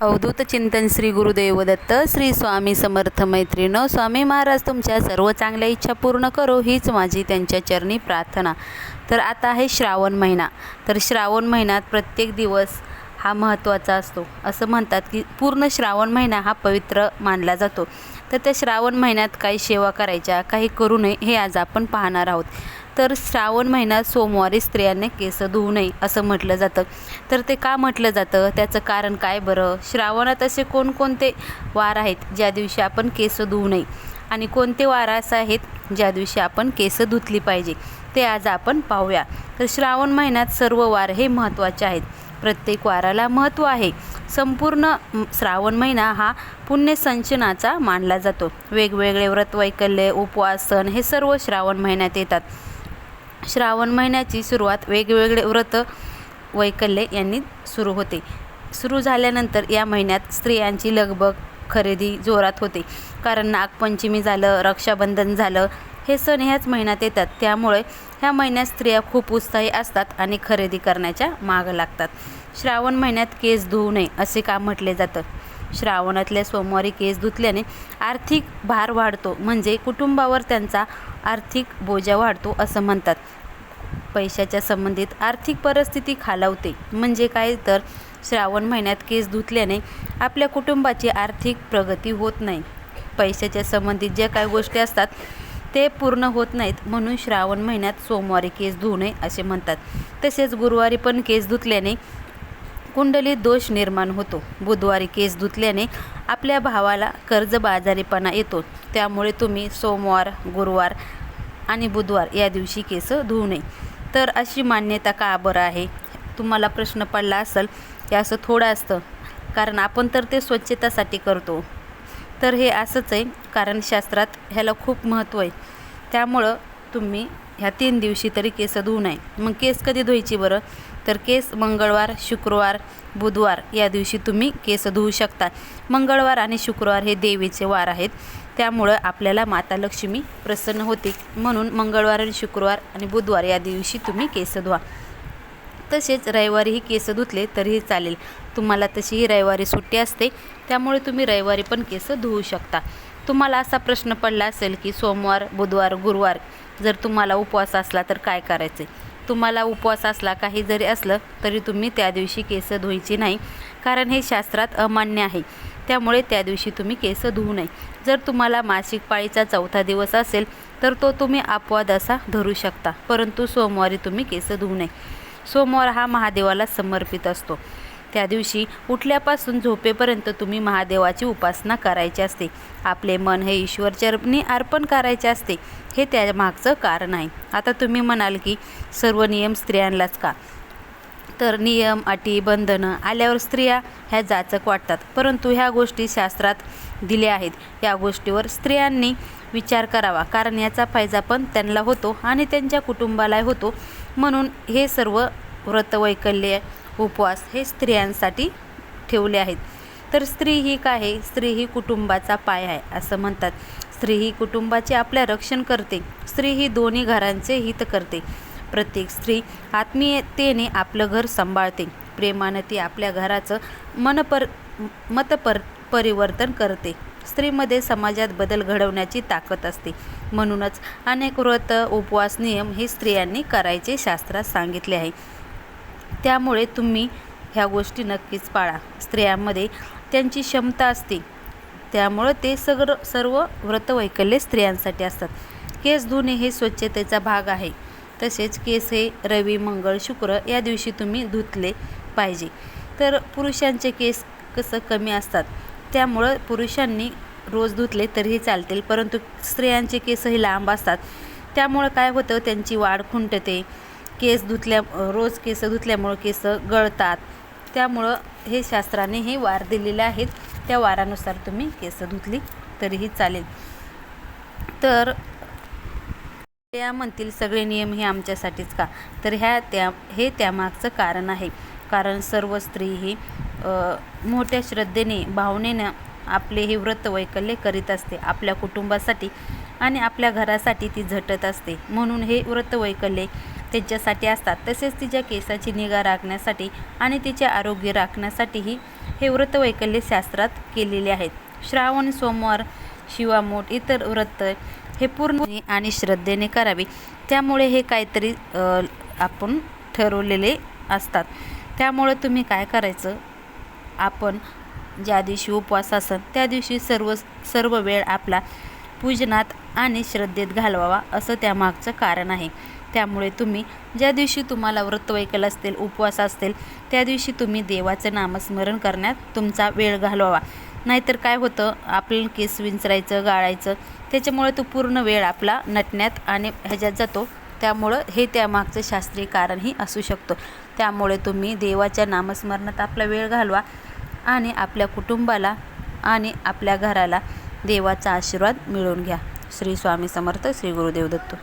अवधूत चिंतन श्री गुरुदेव दत्त श्री स्वामी समर्थ मैत्रिणो स्वामी महाराज तुमच्या सर्व चांगल्या इच्छा पूर्ण करो हीच माझी त्यांच्या चरणी प्रार्थना. तर आता आहे श्रावण महिना. तर श्रावण महिन्यात प्रत्येक दिवस हा महत्त्वाचा असतो. असं म्हणतात की पूर्ण श्रावण महिना हा पवित्र मानला जातो. तर त्या श्रावण महिन्यात काही सेवा करायच्या काही करू नये हे आज आपण पाहणार आहोत. तर श्रावण महिन्यात सोमवारी स्त्रियांनी केस धुवू नये असं म्हटलं जातं. तर ते का म्हटलं जातं? त्याचं कारण काय बरं? श्रावणात असे कोणकोणते वार आहेत ज्या दिवशी आपण केस धुवू नये? आणि कोणते वार असं आहेत ज्या दिवशी आपण केस धुतली पाहिजे? ते आज आपण पाहूया. तर श्रावण महिन्यात सर्व वार हे महत्त्वाचे आहेत. प्रत्येक वाराला महत्त्व आहे. संपूर्ण श्रावण महिना हा पुण्यसंचनाचा मानला जातो. वेगवेगळे व्रत वैकल्य उपवास सण हे सर्व श्रावण महिन्यात येतात. श्रावण महिन्याची सुरुवात वेगवेगळे व्रत वैकल्य यांनी सुरू होते. सुरू झाल्यानंतर या महिन्यात स्त्रियांची लगबग खरेदी जोरात होते. कारण नागपंचमी झालं रक्षाबंधन झालं हे सण ह्याच महिन्यात येतात. त्यामुळे ह्या महिन्यात स्त्रिया खूप उत्साही असतात आणि खरेदी करण्याच्या मागं लागतात. श्रावण महिन्यात केस धुवू नये असे का म्हटले जातं? श्रावणातल्या सोमवारी केस धुतल्याने आर्थिक भार वाढतो. म्हणजे कुटुंबावर त्यांचा आर्थिक बोजा वाढतो असं म्हणतात. पैशाच्या संबंधित आर्थिक परिस्थिती खालावते. म्हणजे काय? तर श्रावण महिन्यात केस धुतल्याने आपल्या कुटुंबाची आर्थिक प्रगती होत नाही. पैशाच्या संबंधित ज्या काही गोष्टी असतात ते पूर्ण होत नाहीत. म्हणून श्रावण महिन्यात सोमवारी केस धुणे असे म्हणतात. तसेच गुरुवारी पण केस धुतल्याने कुंडलीत दोष निर्माण होतो. बुधवारी केस धुतल्याने आपल्या भावाला कर्जबाजारीपणा येतो. त्यामुळे तुम्ही सोमवार गुरुवार आणि बुधवार या दिवशी केस धुवू नये. तर अशी मान्यता का बरं आहे? तुम्हाला प्रश्न पडला असेल हे असं थोडं असतं. कारण आपण तर ते स्वच्छतासाठी करतो. तर हे असंच आहे कारण शास्त्रात ह्याला खूप महत्त्व आहे. त्यामुळं तुम्ही ह्या तीन दिवशी तरी केस धुवू नये. मग केस कधी धुवायची बरं? तर केस मंगळवार शुक्रवार बुधवार या दिवशी तुम्ही केस धुवू शकता. मंगळवार आणि शुक्रवार हे देवीचे वार आहेत. त्यामुळं आपल्याला माता लक्ष्मी प्रसन्न होते. म्हणून मंगळवार आणि शुक्रवार आणि बुधवार या दिवशी तुम्ही केस धुवा. तसेच रविवारीही केस धुतले तरीही चालेल. तुम्हाला तशीही रविवारी सुट्टी असते. त्यामुळे तुम्ही रविवारी पण केस धुवू शकता. तुम्हाला असा प्रश्न पडला असेल की सोमवार बुधवार गुरुवार जर तुम्हाला उपवास असला तर काय करायचे? तुम्हाला उपवास असला काही जरी असलं तरी तुम्ही त्या दिवशी केस धुवायची नाही. कारण हे शास्त्रात अमान्य आहे. त्यामुळे त्या दिवशी तुम्ही केस धुवू नये. जर तुम्हाला मासिक पाळीचा चौथा दिवस असेल तर तो तुम्ही अपवाद असा धरू शकता. परंतु सोमवारी तुम्ही केस धुवू नये. सोमवार हा महादेवाला समर्पित असतो. त्या दिवशी उठल्यापासून झोपेपर्यंत तुम्ही महादेवाची उपासना करायची असते. आपले मन हे ईश्वरचरणी अर्पण करायचे असते. हे त्यामागचं कारण आहे. आता तुम्ही म्हणाल की सर्व नियम स्त्रियांलाच का? तर नियम अटी बंधनं आल्यावर स्त्रिया ह्या जाचक वाटतात. परंतु ह्या गोष्टी शास्त्रात दिल्या आहेत. या गोष्टीवर स्त्रियांनी विचार करावा. कारण याचा फायदा पण त्यांना होतो आणि त्यांच्या कुटुंबालाही होतो. म्हणून हे सर्व व्रतवैकल्य उपवास हे स्त्रियांसाठी ठेवले आहेत. तर स्त्री ही काय आहे? स्त्री ही कुटुंबाचा पाय आहे असं म्हणतात. स्त्री ही कुटुंबाचे आपल्या रक्षण करते. स्त्री ही दोन्ही घरांचे हित करते. प्रत्येक स्त्री आत्मीयतेने आपलं घर सांभाळते. प्रेमानं ती आपल्या घराचं मनपर मतपर परिवर्तन करते. स्त्रीमध्ये समाजात बदल घडवण्याची ताकद असते. म्हणूनच अनेक व्रत उपवास नियम हे स्त्रियांनी करायचे शास्त्रात सांगितले आहे. त्यामुळे तुम्ही ह्या गोष्टी नक्कीच पाळा. स्त्रियांमध्ये त्यांची क्षमता असते. त्यामुळं ते सगळं सर्व व्रतवैकल्ये स्त्रियांसाठी असतात. केस धुणे हे स्वच्छतेचा भाग आहे. तसेच केस हे रवी मंगळ शुक्र या दिवशी तुम्ही धुतले पाहिजे. तर पुरुषांचे केस कसं कमी असतात? त्यामुळं पुरुषांनी रोज धुतले तरीही चालतील. परंतु स्त्रियांचे केसही लांब असतात. त्यामुळं काय होतं? त्यांची वाढ खुंटते. केस धुतल्या रोज केस धुतल्यामुळं केस गळतात. त्यामुळं हे शास्त्राने हे वार दिलेले आहेत. त्या वारानुसार तुम्ही केस धुतली तरीही चालेल. तर त्या म्हणतील सगळे नियम हे आमच्यासाठीच का? तर ह्या त्या हे त्यामागचं कारण आहे. कारण सर्व स्त्री ही मोठ्या श्रद्धेने भावनेनं आपले हे व्रत वैकल्य करीत असते. आपल्या कुटुंबासाठी आणि आपल्या घरासाठी ती झटत असते. म्हणून हे व्रत वैकल्य त्यांच्यासाठी असतात. तसेच तिच्या केसाची निगा राखण्यासाठी आणि तिचे आरोग्य राखण्यासाठीही हे व्रत वैकल्य शास्त्रात केलेले आहेत. श्रावण सोमवार शिवामोठ इतर व्रत हे पूर्ण आणि श्रद्धेने करावे. त्यामुळे हे काहीतरी आपण ठरवलेले असतात. त्यामुळे तुम्ही काय करायचं? आपण ज्या दिवशी उपवास असेल त्या दिवशी सर्व सर्व वेळ आपला पूजनात आणि श्रद्धेत घालवावा असं त्यामागचं कारण आहे. त्यामुळे तुम्ही ज्या दिवशी तुम्हाला व्रतवैकल असतील उपवास असतील त्या दिवशी तुम्ही देवाचं नामस्मरण करण्यात तुमचा वेळ घालवावा. नाहीतर काय होतं आपलं केस विंचरायचं गाळायचं त्याच्यामुळे तो पूर्ण वेळ आपला नटण्यात आणि ह्याच्यात जातो. त्यामुळं हे त्यामागचं शास्त्रीय कारणही असू शकतो. त्यामुळे तुम्ही देवाच्या नामस्मरणात आपला वेळ घालवा आणि आपल्या कुटुंबाला आणि आपल्या घराला देवाचा आशीर्वाद मिळवून घ्या. श्री स्वामी समर्थ श्री गुरुदेव दत्त.